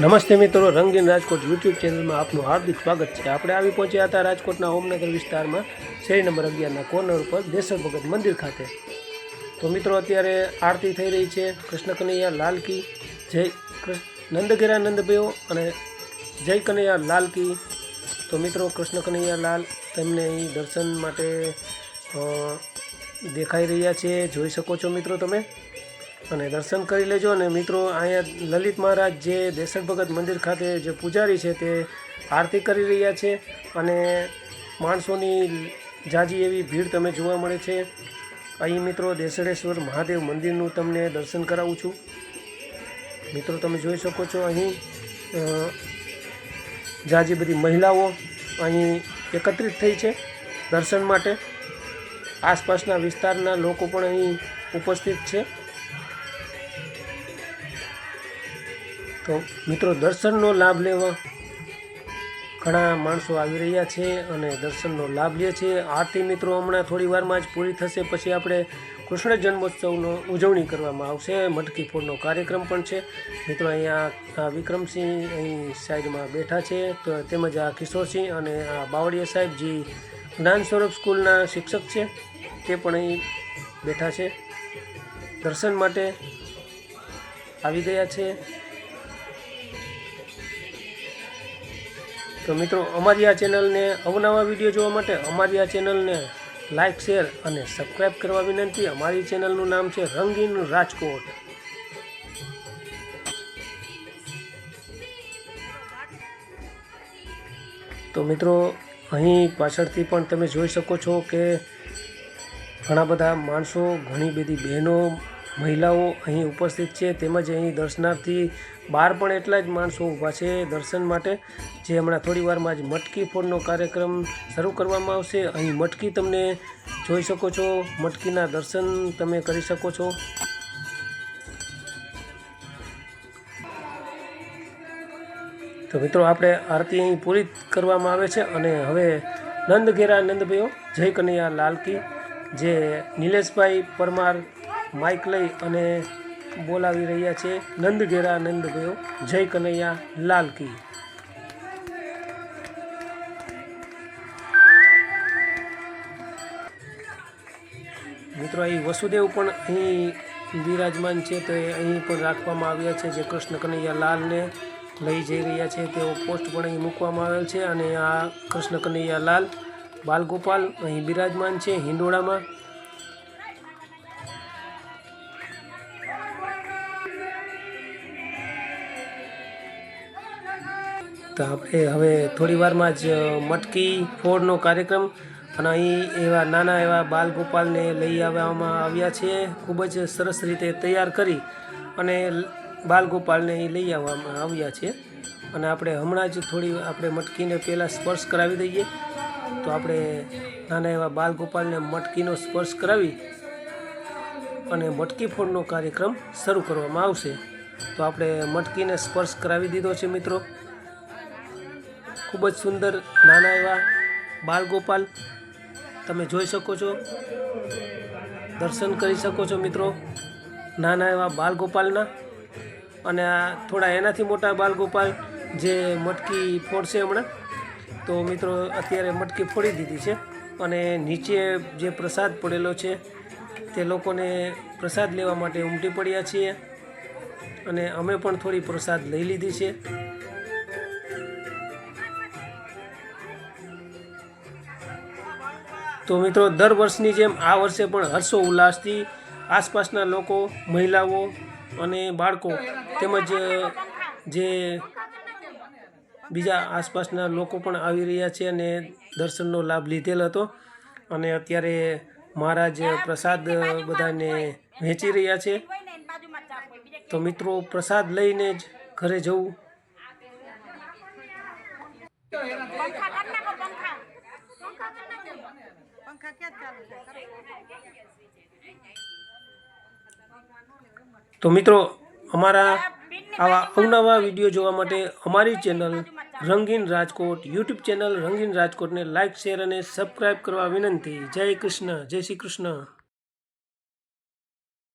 નમસ્તે મિત્રો, રંગીન રાજકોટ યુટ્યુબ ચેનલમાં આપનું હાર્દિક સ્વાગત છે. આપણે આવી પહોંચ્યા હતા રાજકોટના ઓમનગર વિસ્તારમાં શેરી નંબર અગિયારના કોર્નર ઉપર, દેસર ભગત મંદિર ખાતે. તો મિત્રો, અત્યારે આરતી થઈ રહી છે. કૃષ્ણ કનૈયા લાલ કી જય નંદગીરા નંદભાઈઓ અને જય કનૈયા લાલ કી તો મિત્રો, કૃષ્ણ કનૈયા, લાલ તેમને અહીં દર્શન માટે દેખાઈ રહ્યા છે. જોઈ શકો છો મિત્રો તમે? અને દર્શન કરી લેજો. અને મિત્રો, અહીંયા લલિત મહારાજ જે દેસર ભગત મંદિર ખાતે જે પૂજારી છે તે આરતી કરી રહ્યા છે. અને માણસોની જાજી એવી ભીડ તમે જોવા મળે છે. અહીં મિત્રો દેસડેશ્વર મહાદેવ મંદિરનું તમને દર્શન કરાવું છું. મિત્રો, તમે જોઈ શકો છો અહીં જાજી બધી મહિલાઓ અહીં એકત્રિત થઈ છે દર્શન માટે. આસપાસના વિસ્તારના લોકો પણ અહીં ઉપસ્થિત છે. તો મિત્રો દર્શનનો લાભ લેવા ઘણા માણસો આવી રહ્યા છે અને દર્શનનો લાભ લે છે. આરતી મિત્રો હમણાં થોડી વારમાં જ પૂરી થશે. પછી આપણે કૃષ્ણ જન્મોત્સવનો ઉજવણી કરવામાં આવશે. મટકી ફોડનો કાર્યક્રમ પણ છે. મિત્રો અહીંયા વિક્રમસિંહ અહીં સાઈડમાં બેઠા છે. તો તેમજ આ કિશોરસિંહ અને આ બાવળીયા સાહેબ જે જ્ઞાન સ્વરૂપ સ્કૂલના શિક્ષક છે, તે પણ અહીં બેઠા છે. દર્શન માટે આવી ગયા છે. તો મિત્રો, અમારી આ ચેનલને અવનવા વીડિયો જોવા માટે અમારી આ ચેનલને લાઇક શેર અને સબસ્ક્રાઈબ કરવા વિનંતી. અમારી ચેનલનું નામ છે રંગીન રાજકોટ. તો મિત્રો, અહીં પાછળથી પણ તમે જોઈ શકો છો કે ઘણા બધા માણસો, ઘણી બધી બહેનો મહિલાઓ અહીં ઉપસ્થિત છે તેમજ અહીં દર્શનાર્થી બહાર પણ એટલા જ માણસો ઊભા છે દર્શન માટે, જે હમણાં થોડી વારમાં જ મટકી ફોડનો કાર્યક્રમ શરૂ કરવામાં આવશે. અહીં મટકી તમને જોઈ શકો છો, મટકીના દર્શન તમે કરી શકો છો. તો મિત્રો, આપણે આરતી અહીં પૂરી કરવામાં આવે છે અને હવે નંદ ઘેરા નંદભાઈઓ જય કનૈયા લાલકી, જે નિલેશભાઈ પરમાર માઇક લઈ અને બોલાવી રહ્યા છે નંદ ઘેરા નંદભાઈઓ જય કનૈયા, લાલ કી. મિત્રો, અહીં વસુદેવ પણ અહીં બિરાજમાન છે તો એ અહીં પણ રાખવામાં આવ્યા છે જે કૃષ્ણ કનૈયા લાલને લઈ જઈ રહ્યા છે. તેઓ પોસ્ટ પણ અહીં મૂકવામાં આવેલ છે અને આ કૃષ્ણ કનૈયા લાલ, બાલગોપાલ અહીં બિરાજમાન છે હિંડોળામાં. તો આપણે હવે થોડી વારમાં જ મટકી ફોડનો કાર્યક્રમ અને અહીં એવા નાના એવા બાલગોપાલને લઈ આવવામાં આવ્યા છે. ખૂબ જ સરસ રીતે તૈયાર કરી અને બાલગોપાલને અહીં લઈ આવવામાં આવ્યા છે. અને આપણે હમણાં જ થોડી, આપણે મટકીને પહેલાં સ્પર્શ કરાવી દઈએ. તો આપણે નાના એવા બાલગોપાલને મટકીનો સ્પર્શ કરાવી અને મટકી ફોડનો કાર્યક્રમ શરૂ કરવામાં આવશે. તો આપણે મટકીને સ્પર્શ કરાવી દીધો છે મિત્રો. ખૂબ જ સુંદર નાના એવા બાળગોપાલ તમે જોઈ શકો છો. દર્શન કરી શકો છો મિત્રો નાના એવા બાલગોપાલના અને આ થોડા એનાથી મોટા બાલગોપાલ જે મટકી ફોડશે હમણાં. તો મિત્રો અત્યારે મટકી ફોડી દીધી છે. અને નીચે જે પ્રસાદ પડેલો છે તે લોકોને પ્રસાદ લેવા માટે ઉમટી પડ્યા છીએ. અને અમે પણ થોડી પ્રસાદ લઈ લીધી છે. તો મિત્રો, દર વર્ષની જેમ આ વર્ષે પણ હર્ષો ઉલ્લાસથી આસપાસના લોકો, મહિલાઓ અને બાળકો તેમજ, જે બીજા આસપાસના લોકો પણ આવી રહ્યા છે અને દર્શનનો લાભ લીધેલ હતો. અને અત્યારે મહારાજ પ્રસાદ બધાને વહેંચી રહ્યા છે. તો મિત્રો, પ્રસાદ લઈને જ ઘરે જવું. તો મિત્રો, અમારા આવા અવનવા વીડિયો જોવા માટે અમારી ચેનલ રંગીન રાજકોટ યુટ્યુબ ચેનલ રંગીન રાજકોટને લાઇક શેર અને સબસ્ક્રાઈબ કરવા વિનંતી. જય કૃષ્ણ, જય શ્રી કૃષ્ણ.